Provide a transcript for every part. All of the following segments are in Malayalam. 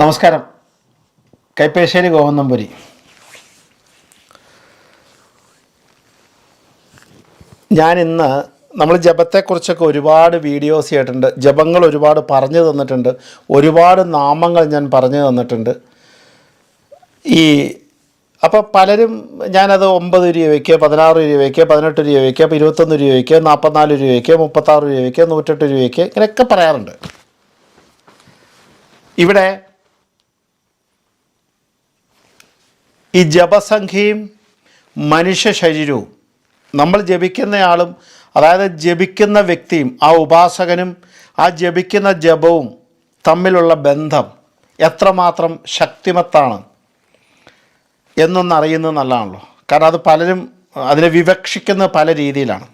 നമസ്കാരം. കൈപ്പേശ്ശേരി ഗോവന്നമ്പുരി ഞാൻ ഇന്ന് നമ്മൾ ജപത്തെക്കുറിച്ചൊക്കെ ഒരുപാട് വീഡിയോസ് ചെയ്തിട്ടുണ്ട്. ജപങ്ങൾ ഒരുപാട് പറഞ്ഞു തന്നിട്ടുണ്ട്. ഒരുപാട് നാമങ്ങൾ ഞാൻ പറഞ്ഞു തന്നിട്ടുണ്ട്. ഈ അപ്പോൾ പലരും ഞാനത് ഒമ്പത് രൂപയ്ക്ക് പതിനാറ് രൂപയ്ക്ക് പതിനെട്ട് രൂപയ്ക്ക് അപ്പോൾ ഇരുപത്തൊന്ന് രൂപയ്ക്ക് നാൽപ്പത്തിനാല് രൂപയ്ക്ക് മുപ്പത്താറ് രൂപയ്ക്ക് നൂറ്റെട്ട് രൂപയ്ക്ക് ഇങ്ങനെയൊക്കെ പറയാറുണ്ട്. ഇവിടെ ഈ ജപസംഖ്യയും മനുഷ്യ ശരീരവും നമ്മൾ ജപിക്കുന്നയാളും അതായത് ജപിക്കുന്ന വ്യക്തിയും ആ ഉപാസകനും ആ ജപിക്കുന്ന ജപവും തമ്മിലുള്ള ബന്ധം എത്രമാത്രം ശക്തിമത്താണ് എന്നൊന്നറിയുന്നത് നല്ലതാണല്ലോ. കാരണം അത് പലരും അതിനെ വിവക്ഷിക്കുന്നത് പല രീതിയിലാണ്.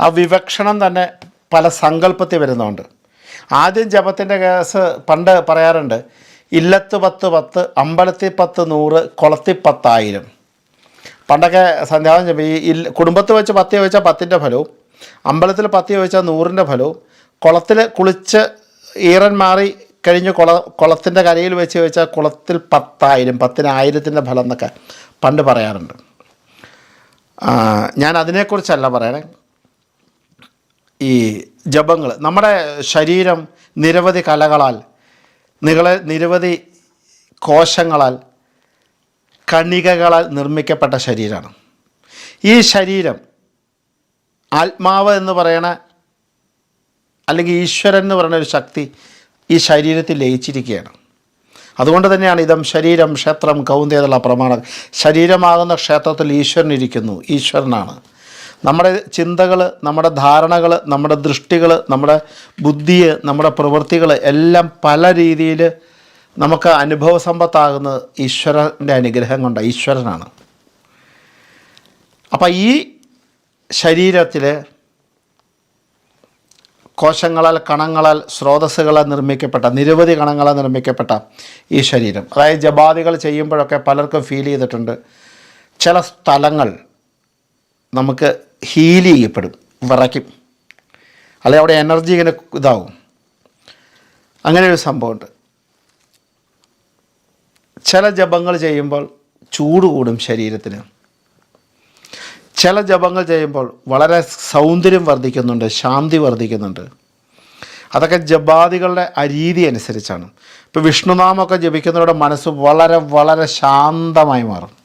ആ വിവക്ഷണം തന്നെ പല സങ്കല്പത്തിൽ വരുന്നുണ്ട്. ആദ്യം ജപത്തിന്റെ കേസ് പണ്ട് പറയാറുണ്ട് ഇല്ലത്ത് പത്ത് പത്ത് അമ്പലത്തിൽ പത്ത് നൂറ് കുളത്തിൽ പത്തായിരം. പണ്ടൊക്കെ സന്ധ്യാവനം ചെയ്യുമ്പോൾ ഈ ഇല്ല കുടുംബത്ത് വെച്ച് പത്തി വെച്ചാൽ പത്തിന്റെ ഫലവും അമ്പലത്തിൽ പത്തി വെച്ചാൽ നൂറിന്റെ ഫലവും കുളത്തിൽ കുളിച്ച് ഈറൻ മാറി കഴിഞ്ഞ് കുള കുളത്തിന്റെ കരയിൽ വെച്ച് വെച്ചാൽ കുളത്തിൽ പത്തായിരം പത്തിനായിരത്തിന്റെ ഫലം എന്നൊക്കെ പണ്ട് പറയാറുണ്ട്. ഞാൻ അതിനെക്കുറിച്ചല്ല പറയണേ. ഈ ജപങ്ങൾ നമ്മുടെ ശരീരം നിരവധി കലകളാൽ നികളെ നിരവധി കോശങ്ങളാൽ കണികകളാൽ നിർമ്മിക്കപ്പെട്ട ശരീരമാണ്. ഈ ശരീരം ആത്മാവ് എന്ന് പറയണ അല്ലെങ്കിൽ ഈശ്വരൻ എന്ന് പറയുന്ന ഒരു ശക്തി ഈ ശരീരത്തിൽ ലയിച്ചിരിക്കുകയാണ്. അതുകൊണ്ട് തന്നെയാണ് ഇതം ശരീരം ക്ഷേത്രം കൗന്ദേതുള്ള പ്രമാണം. ശരീരമാകുന്ന ക്ഷേത്രത്തിൽ ഈശ്വരൻ ഇരിക്കുന്നു. ഈശ്വരനാണ്. നമ്മുടെ ചിന്തകൾ നമ്മുടെ ധാരണകൾ നമ്മുടെ ദൃഷ്ടികൾ നമ്മുടെ ബുദ്ധി നമ്മുടെ പ്രവൃത്തികൾ എല്ലാം പല രീതിയിൽ നമുക്ക് അനുഭവ സമ്പത്താകുന്നത് ഈശ്വരന്റെ അനുഗ്രഹം കൊണ്ട് ഈശ്വരനാണ്. അപ്പം ഈ ശരീരത്തിൽ കോശങ്ങളാൽ കണങ്ങളാൽ സ്രോതസ്സുകളാൽ നിർമ്മിക്കപ്പെട്ട നിരവധി കണങ്ങളാൽ നിർമ്മിക്കപ്പെട്ട ഈ ശരീരം. അതായത് ജപാദികൾ ചെയ്യുമ്പോഴൊക്കെ പലർക്കും ഫീൽ ചെയ്തിട്ടുണ്ട്. ചില സ്ഥലങ്ങൾ നമുക്ക് ഹീൽ ചെയ്യപ്പെടും വിറയ്ക്കും. അല്ലെങ്കിൽ അവിടെ എനർജി ഇങ്ങനെ ഇതാവും. അങ്ങനെ ഒരു സംഭവമുണ്ട്. ചില ജപങ്ങൾ ചെയ്യുമ്പോൾ ചൂട് കൂടും ശരീരത്തിന്. ചില ജപങ്ങൾ ചെയ്യുമ്പോൾ വളരെ സൗന്ദര്യം വർദ്ധിക്കുന്നുണ്ട് ശാന്തി വർദ്ധിക്കുന്നുണ്ട്. അതൊക്കെ ജപാദികളുടെ അരീതി രീതി അനുസരിച്ചാണ്. ഇപ്പോൾ വിഷ്ണുനാമൊക്കെ ജപിക്കുന്നവരുടെ മനസ്സ് വളരെ വളരെ ശാന്തമായി മാറും.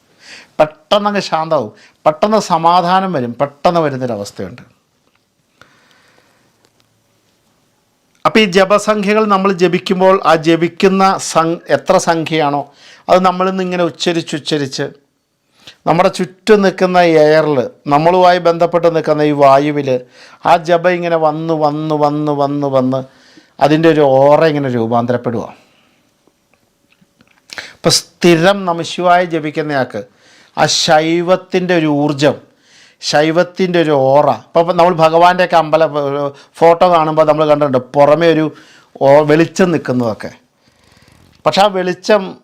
പെട്ടെന്നങ്ങ് ശാന്തമാവും പെട്ടെന്ന് സമാധാനം വരും. പെട്ടെന്ന് വരുന്നൊരവസ്ഥയുണ്ട്. അപ്പോൾ ഈ ജപസംഖ്യകൾ നമ്മൾ ജപിക്കുമ്പോൾ ആ ജപിക്കുന്ന സം എത്ര സംഖ്യയാണോ അത് നമ്മളിൽ നിന്ന് ഇങ്ങനെ ഉച്ചരിച്ച് ഉച്ചരിച്ച് നമ്മുടെ ചുറ്റും നിൽക്കുന്ന എയറിൽ നമ്മളുമായി ബന്ധപ്പെട്ട് നിൽക്കുന്ന ഈ വായുവിൽ ആ ജപ ഇങ്ങനെ വന്ന് വന്ന് വന്ന് വന്ന് വന്ന് അതിന്റെ ഒരു ഓറ ഇങ്ങനെ രൂപാന്തരപ്പെടുക ഇപ്പം സ്ഥിരം നമശിവായി ജപിക്കുന്നയാൾക്ക് ആ ശൈവത്തിന്റെ ഒരു ഊർജം ശൈവത്തിന്റെ ഒരു ഓറ. ഇപ്പം നമ്മൾ ഭഗവാന്റെയൊക്കെ അമ്പല ഫോട്ടോ കാണുമ്പോൾ നമ്മൾ കണ്ടിട്ടുണ്ട് പുറമേ ഒരു വെളിച്ചം നിൽക്കുന്നതൊക്കെ. പക്ഷെ ആ വെളിച്ചം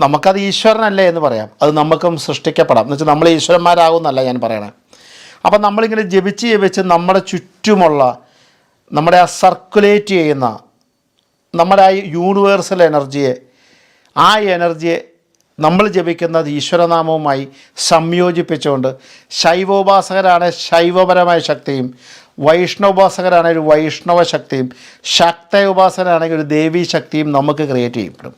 നമുക്കത് ഈശ്വരനല്ലേ എന്ന് പറയാം. അത് നമുക്കും സൃഷ്ടിക്കപ്പെടാം. എന്ന് വെച്ചാൽ നമ്മൾ ഈശ്വരന്മാരാകുന്നല്ല ഞാൻ പറയണേ. അപ്പം നമ്മളിങ്ങനെ ജപിച്ച് ജപിച്ച് നമ്മുടെ ചുറ്റുമുള്ള നമ്മുടെ ആ സർക്കുലേറ്റ് ചെയ്യുന്ന നമ്മുടെ ആ യൂണിവേഴ്സൽ എനർജിയെ ആ എനർജിയെ നമ്മൾ ജപിക്കുന്നത് ഈശ്വരനാമവുമായി സംയോജിപ്പിച്ചുകൊണ്ട് ശൈവോപാസകരാണ് ശൈവപരമായ ശക്തിയും വൈഷ്ണവോപാസകരാണ് ഒരു വൈഷ്ണവ ശക്തിയും ശക്ത ഉപാസകരാണെങ്കിൽ ഒരു ദേവീ ശക്തിയും നമുക്ക് ക്രിയേറ്റ് ചെയ്യപ്പെടും.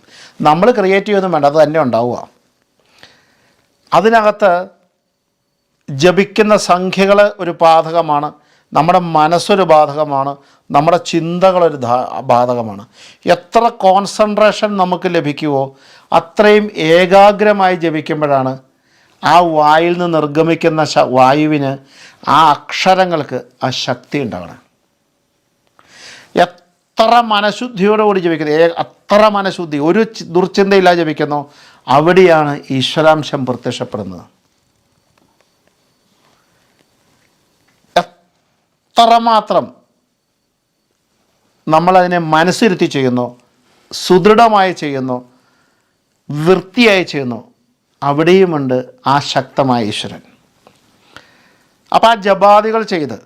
നമ്മൾ ക്രിയേറ്റ് ചെയ്യുന്നു വേണ്ട അത് തന്നെ ഉണ്ടാവുക. അതിനകത്ത് ജപിക്കുന്ന സംഖ്യകൾ ഒരു ബാധകമാണ് നമ്മുടെ മനസ്സൊരു ബാധകമാണ് നമ്മുടെ ചിന്തകളൊരു ബാധകമാണ്. എത്ര കോൺസെൻട്രേഷൻ നമുക്ക് ലഭിക്കുമോ അത്രയും ഏകാഗ്രമായി ജപിക്കുമ്പോഴാണ് ആ വായിൽ നിന്ന് നിർഗമിക്കുന്ന വായുവിന് ആ അക്ഷരങ്ങൾക്ക് ആ ശക്തി ഉണ്ടാവണം എത്ര മനഃശുദ്ധിയോടുകൂടി ജപിക്കുന്നു ഏ അത്ര മനഃശുദ്ധി ഒരു ദുർചിന്തയില്ലാതെ ജപിക്കുന്നോ അവിടെയാണ് ഈശ്വരാംശം പ്രത്യക്ഷപ്പെടുന്നത്. എത്രമാത്രം നമ്മളതിനെ മനസ്സിരുത്തി ചെയ്യുന്നു സുദൃഢമായി ചെയ്യുന്നു വൃത്തിയായി ചെയ്യുന്നു അവിടെയുമുണ്ട് ആ ശക്തമായ ഈശ്വരൻ. അപ്പോൾ ആ ജപാദികൾ ചെയ്ത്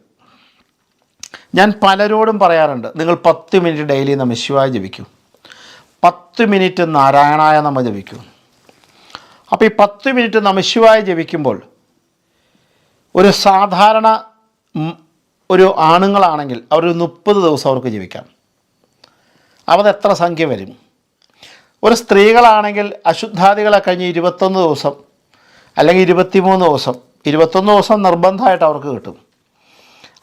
ഞാൻ പലരോടും പറയാറുണ്ട് നിങ്ങൾ പത്ത് മിനിറ്റ് ഡെയിലി നമ്മൾ ശിവായ ജപിക്കും. പത്ത് മിനിറ്റ് നാരായണായ നമ്മ ജപിക്കും. അപ്പോൾ ഈ പത്ത് മിനിറ്റ് നമശിവായ ജപിക്കുമ്പോൾ ഒരു സാധാരണ ഒരു ആണുങ്ങളാണെങ്കിൽ അവർ മുപ്പത് ദിവസം അവർക്ക് ജീവിക്കാം. അപ്പോൾ എത്ര സംഖ്യ വരും? ഒരു സ്ത്രീകളാണെങ്കിൽ അശുദ്ധാദികളെ കഴിഞ്ഞ് ഇരുപത്തൊന്ന് ദിവസം അല്ലെങ്കിൽ ഇരുപത്തിമൂന്ന് ദിവസം ഇരുപത്തൊന്ന് ദിവസം നിർബന്ധമായിട്ട് അവർക്ക് കിട്ടും.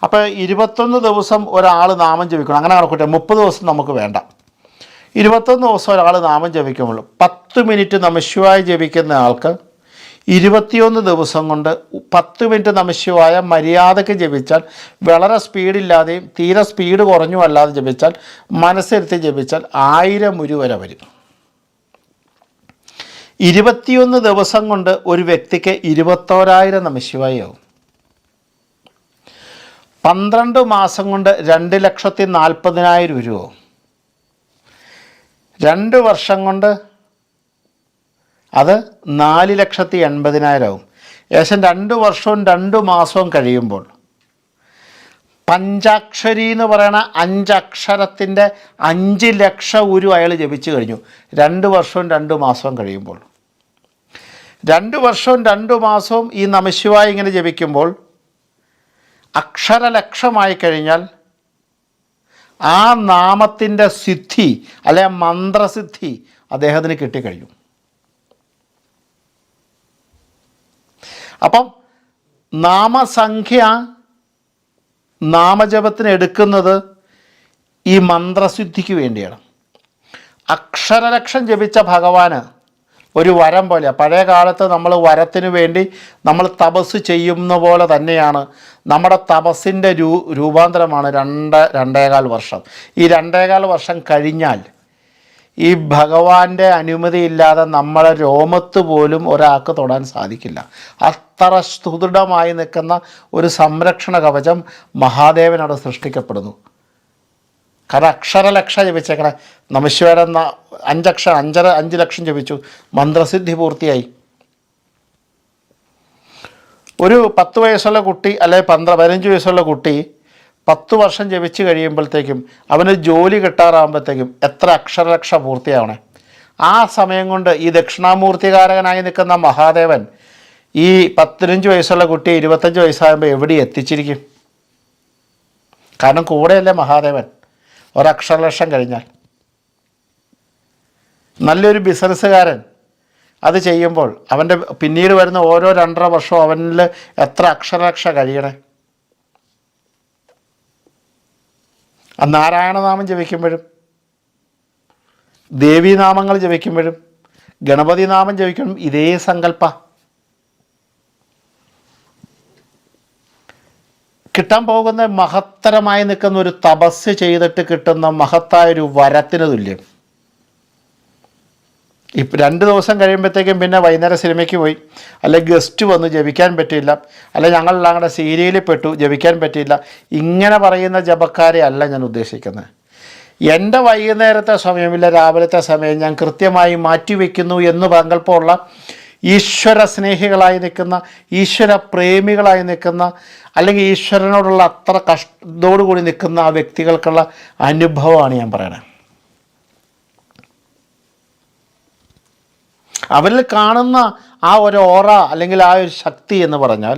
അപ്പോൾ ഇരുപത്തൊന്ന് ദിവസം ഒരാൾ നാമം ജപിക്കണം. അങ്ങനെ കണക്കൂട്ടെ മുപ്പത് ദിവസം നമുക്ക് വേണ്ട. ഇരുപത്തൊന്ന് ദിവസം ഒരാൾ നാമം ജപിക്കുമ്പോൾ പത്ത് മിനിറ്റ് നമശിവായി ജപിക്കുന്ന ആൾക്ക് ഇരുപത്തിയൊന്ന് ദിവസം കൊണ്ട് പത്ത് മിനിറ്റ് നമശിവായ മര്യാദയ്ക്ക് ജപിച്ചാൽ വളരെ സ്പീഡില്ലാതെയും തീരെ സ്പീഡ് കുറഞ്ഞു അല്ലാതെ ജപിച്ചാൽ മനസ്സിരുത്തി ജപിച്ചാൽ ആയിരം ഉരു വരെ വരും. ഇരുപത്തിയൊന്ന് ദിവസം കൊണ്ട് ഒരു വ്യക്തിക്ക് ഇരുപത്തോരായിരം നമശിവായാവും പന്ത്രണ്ട് മാസം കൊണ്ട് രണ്ട് ലക്ഷത്തി നാൽപ്പതിനായിരം രൂപ രണ്ട് വർഷം കൊണ്ട് അത് നാല് ലക്ഷത്തി എൺപതിനായിരം ആവും ഏകദേശം രണ്ട് വർഷവും രണ്ട് മാസവും കഴിയുമ്പോൾ പഞ്ചാക്ഷരി എന്ന് പറയുന്ന അഞ്ചക്ഷരത്തിന്റെ അഞ്ച് ലക്ഷം ഉരു അയാൾ ജപിച്ചു കഴിഞ്ഞു. രണ്ട് വർഷവും രണ്ട് മാസവും കഴിയുമ്പോൾ. രണ്ട് വർഷവും രണ്ട് മാസവും ഈ നമശിവായി ഇങ്ങനെ ജപിക്കുമ്പോൾ അക്ഷരലക്ഷമായി കഴിഞ്ഞാൽ ആ നാമത്തിന്റെ സിദ്ധി അല്ലെ മന്ത്രസിദ്ധി അദ്ദേഹത്തിന് കിട്ടിക്കഴിഞ്ഞു. അപ്പം നാമസംഖ്യ നാമജപത്തിന് എടുക്കുന്നത് ഈ മന്ത്രസിദ്ധിക്ക് വേണ്ടിയാണ്. അക്ഷരലക്ഷം ജപിച്ച ഭഗവാന് ഒരു വരം പോലെ പഴയ കാലത്ത് നമ്മൾ വരത്തിന് വേണ്ടി നമ്മൾ തപസ് ചെയ്യുന്ന പോലെ തന്നെയാണ്. നമ്മുടെ തപസ്സിന്റെ രൂ രൂപാന്തരമാണ് രണ്ട് രണ്ടേകാൽ വർഷം. ഈ രണ്ടേകാൽ വർഷം കഴിഞ്ഞാൽ ഈ ഭഗവാന്റെ അനുമതിയില്ലാതെ നമ്മളെ രോമത്ത് പോലും ഒരാൾക്ക് തൊടാൻ സാധിക്കില്ല. അത്ര സുദൃഢമായി നിൽക്കുന്ന ഒരു സംരക്ഷണ കവചം മഹാദേവൻ അവിടെ സൃഷ്ടിക്കപ്പെടുന്നു. കാരണം അക്ഷരലക്ഷ ജപിച്ചേക്കണേ. നമശിവര അഞ്ചക്ഷ അഞ്ചര അഞ്ച് ലക്ഷം ജപിച്ചു. മന്ത്രസിദ്ധി പൂർത്തിയായി. ഒരു പത്ത് വയസ്സുള്ള കുട്ടി അല്ലെ പന്ത്ര പതിനഞ്ച് വയസ്സുള്ള കുട്ടി പത്ത് വർഷം ജപിച്ച് കഴിയുമ്പോഴത്തേക്കും അവന് ജോലി കിട്ടാറാകുമ്പോഴത്തേക്കും എത്ര അക്ഷരലക്ഷ പൂർത്തിയാവണേ. ആ സമയം കൊണ്ട് ഈ ദക്ഷിണാമൂർത്തികാരകനായി നിൽക്കുന്ന മഹാദേവൻ ഈ പതിനഞ്ച് വയസ്സുള്ള കുട്ടി ഇരുപത്തഞ്ച് വയസ്സാകുമ്പോൾ എവിടെ എത്തിച്ചിരിക്കും? കാരണം കൂടെയല്ലേ മഹാദേവൻ? ഒരക്ഷരലക്ഷം കഴിഞ്ഞാൽ. നല്ലൊരു ബിസിനസ്സുകാരൻ. അത് ചെയ്യുമ്പോൾ അവന്റെ പിന്നീട് വരുന്ന ഓരോ രണ്ടര വർഷവും അവനിൽ എത്ര അക്ഷരലക്ഷ കഴിയണേ. ആ നാരായണനാമം ജപിക്കുമ്പോഴും ദേവീനാമങ്ങൾ ജപിക്കുമ്പോഴും ഗണപതി നാമം ജപിക്കുമ്പോഴും ഇതേ സങ്കല്പ കിട്ടാൻ പോകുന്ന മഹത്തരമായി നിൽക്കുന്ന ഒരു തപസ് ചെയ്തിട്ട് കിട്ടുന്ന മഹത്തായ ഒരു വരത്തിന് തുല്യം. ഇപ്പം രണ്ട് ദിവസം കഴിയുമ്പോഴത്തേക്കും പിന്നെ വൈകുന്നേരം സിനിമയ്ക്ക് പോയി. അല്ലെങ്കിൽ ഗസ്റ്റ് വന്നു ജപിക്കാൻ പറ്റിയില്ല. അല്ലെങ്കിൽ ഞങ്ങളെല്ലാം കൂടെ സീരിയലിൽ പെട്ടു ജപിക്കാൻ പറ്റിയില്ല. ഇങ്ങനെ പറയുന്ന ജപക്കാരെ അല്ല ഞാൻ ഉദ്ദേശിക്കുന്നത്. എന്റെ വൈകുന്നേരത്തെ സമയമില്ല രാവിലത്തെ സമയം ഞാൻ കൃത്യമായി മാറ്റിവെക്കുന്നു എന്ന് സങ്കല്പമുള്ള ഈശ്വര സ്നേഹികളായി നിൽക്കുന്ന ഈശ്വര പ്രേമികളായി നിൽക്കുന്ന അല്ലെങ്കിൽ ഈശ്വരനോടുള്ള അത്ര കഷ്ടത്തോടുകൂടി നിൽക്കുന്ന ആ വ്യക്തികൾക്കുള്ള അനുഭവമാണ് ഞാൻ പറയണത്. അവരിൽ കാണുന്ന ആ ഒരു ഓറ അല്ലെങ്കിൽ ആ ഒരു ശക്തി എന്ന് പറഞ്ഞാൽ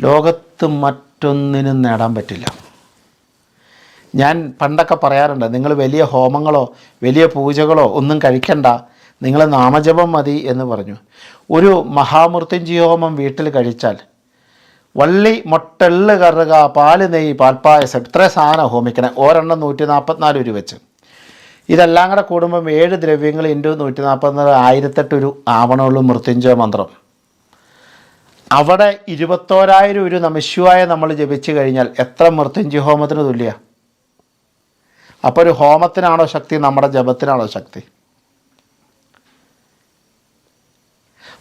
ലോകത്ത് മറ്റൊന്നിനും നേടാൻ പറ്റില്ല. ഞാൻ പണ്ടൊക്കെ പറയാറുണ്ട് നിങ്ങൾ വലിയ ഹോമങ്ങളോ വലിയ പൂജകളോ ഒന്നും കഴിക്കണ്ട. നിങ്ങൾ നാമജപം മതി എന്ന് പറഞ്ഞു. ഒരു മഹാമൃത്യുഞ്ജയ ഹോമം വീട്ടിൽ കഴിച്ചാൽ വള്ളി മൊട്ടെള്ള് കറുക പാൽ നെയ്യ് പാൽപ്പായസം ഇത്രയും സാധനം ഹോമിക്കണേ. ഒരെണ്ണം നൂറ്റി നാൽപ്പത്തിനാല് രൂപ വെച്ച്. ഇതെല്ലാം കൂടെ കൂടുമ്പം ഏഴ് ദ്രവ്യങ്ങൾ ഇന്റു നൂറ്റി നാൽപ്പത്തിനാല് ആയിരത്തെട്ട് ഒരു ആവണമുള്ളൂ മൃത്യുഞ്ജയ മന്ത്രം. അവിടെ ഇരുപത്തോരായിരം ഒരു നമശിവായ നമ്മൾ ജപിച്ചു കഴിഞ്ഞാൽ എത്ര മൃത്യുഞ്ജയ ഹോമത്തിന് തുല്യ? അപ്പോൾ ഒരു ഹോമത്തിനാണോ ശക്തി നമ്മുടെ ജപത്തിനാണോ ശക്തി?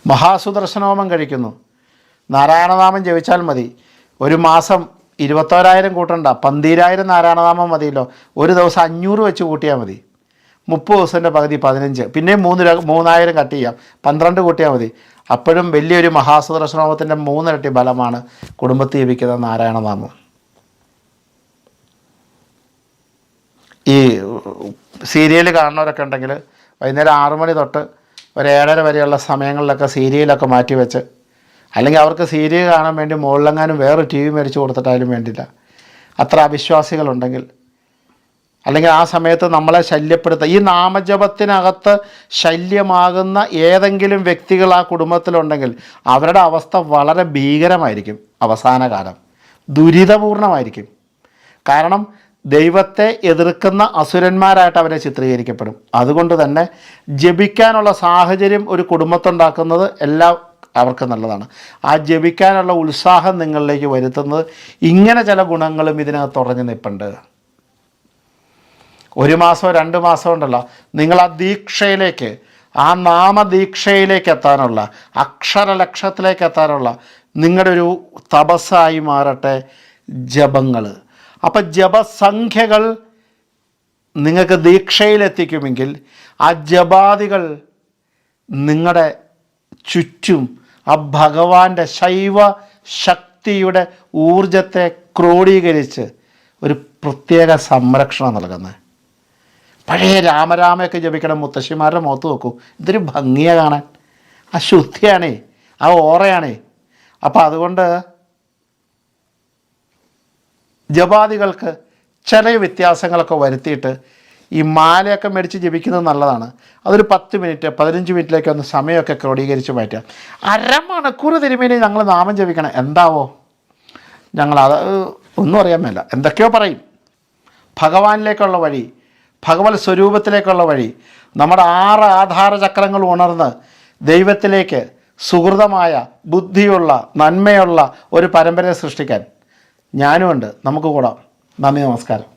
മഹാസുദർശനോമം കഴിക്കുന്നു. നാരായണനാമം ജപിച്ചാൽ മതി. ഒരു മാസം ഇരുപത്തോരായിരം കൂട്ടണ്ട. പന്തീരായിരം നാരായണനാമം മതിയല്ലോ. ഒരു ദിവസം അഞ്ഞൂറ് വെച്ച് കൂട്ടിയാൽ മതി. മുപ്പത് ദിവസത്തിന്റെ പകുതി പതിനഞ്ച്. പിന്നെയും മൂന്ന് മൂന്നായിരം കട്ട് ചെയ്യാം. പന്ത്രണ്ട് കൂട്ടിയാൽ മതി. അപ്പോഴും വലിയൊരു മഹാസുദർശനോമത്തിന്റെ മൂന്നിരട്ടി ബലമാണ് കുടുംബത്തിൽ ജപിക്കുന്ന നാരായണനാമം ഈ സീരിയൽ കാണുന്നവരൊക്കെ ഉണ്ടെങ്കിൽ വൈകുന്നേരം ആറു മണി തൊട്ട് ഒരു ഏഴര വരെയുള്ള സമയങ്ങളിലൊക്കെ സീരിയലൊക്കെ മാറ്റി വെച്ച് അല്ലെങ്കിൽ അവർക്ക് സീരിയൽ കാണാൻ വേണ്ടി മുകളിലെങ്ങാനും വേറെ ടി വി മേടിച്ച് കൊടുത്തിട്ടായാലും വേണ്ടില്ല. അത്ര അവിശ്വാസികളുണ്ടെങ്കിൽ അല്ലെങ്കിൽ ആ സമയത്ത് നമ്മളെ ശല്യപ്പെടുത്തുക ഈ നാമജപത്തിനകത്ത് ശല്യമാകുന്ന ഏതെങ്കിലും വ്യക്തികൾ ആ കുടുംബത്തിലുണ്ടെങ്കിൽ അവരുടെ അവസ്ഥ വളരെ ഭീകരമായിരിക്കും അവസാന കാലം. ദുരിതപൂർണമായിരിക്കും. കാരണം ദൈവത്തെ എതിർക്കുന്ന അസുരന്മാരായിട്ട് അവരെ ചിത്രീകരിക്കപ്പെടും. അതുകൊണ്ട് തന്നെ ജപിക്കാനുള്ള സാഹചര്യം ഒരു കുടുംബത്തുണ്ടാക്കുന്നത് എല്ലാ അവർക്ക് നല്ലതാണ്. ആ ജപിക്കാനുള്ള ഉത്സാഹം നിങ്ങളിലേക്ക് വരുത്തുന്നത് ഇങ്ങനെ ചില ഗുണങ്ങളും ഇതിനകത്ത് ഉറഞ്ഞു നിൽപ്പുണ്ട്. ഒരു മാസമോ രണ്ട് മാസമോ ഉണ്ടല്ലോ. നിങ്ങൾ ആ ദീക്ഷയിലേക്ക് ആ നാമദീക്ഷയിലേക്ക് എത്താനുള്ള അക്ഷരലക്ഷത്തിലേക്ക് എത്താനുള്ള നിങ്ങളുടെ ഒരു തപസ്സായി മാറട്ടെ ജപങ്ങൾ. അപ്പം ജപസംഖ്യകൾ നിങ്ങൾക്ക് ദീക്ഷയിലെത്തിക്കുമെങ്കിൽ ആ ജപാദികൾ നിങ്ങളുടെ ചുറ്റും ആ ഭഗവാന്റെ ശൈവ ശക്തിയുടെ ഊർജത്തെ ക്രോഡീകരിച്ച് ഒരു പ്രത്യേക സംരക്ഷണം നൽകുന്നത്. പഴയ രാമരാമയൊക്കെ ജപിക്കണം മുത്തശ്ശിമാരുടെ മുഖത്ത് നോക്കൂ. ഇതൊരു ഭംഗിയെ കാണാൻ. ആ ശുദ്ധിയാണേ ആ ഓറയാണേ. അപ്പം അതുകൊണ്ട് ജപാദികൾക്ക് ചില വ്യത്യാസങ്ങളൊക്കെ വരുത്തിയിട്ട് ഈ മാലയൊക്കെ മേടിച്ച് ജപിക്കുന്നത് നല്ലതാണ്. അതൊരു പത്ത് മിനിറ്റ് പതിനഞ്ച് മിനിറ്റിലേക്ക് ഒന്ന് സമയമൊക്കെ ക്രോഡീകരിച്ച് മാറ്റുക. അരമണിക്കൂർ തിരുമേനി ഞങ്ങൾ നാമം ജപിക്കണം. എന്താവോ? ഞങ്ങൾ അത് ഒന്നും അറിയാൻ മേല. എന്തൊക്കെയോ പറയും. ഭഗവാനിലേക്കുള്ള വഴി ഭഗവത് സ്വരൂപത്തിലേക്കുള്ള വഴി നമ്മുടെ ആറ് ആധാര ചക്രങ്ങൾ ഉണർന്ന് ദൈവത്തിലേക്ക് സുഹൃതമായ ബുദ്ധിയുള്ള നന്മയുള്ള ഒരു പരമ്പരയെ സൃഷ്ടിക്കാൻ ഞാനുമുണ്ട് നമുക്ക് കൂടാം. നന്ദി നമസ്കാരം.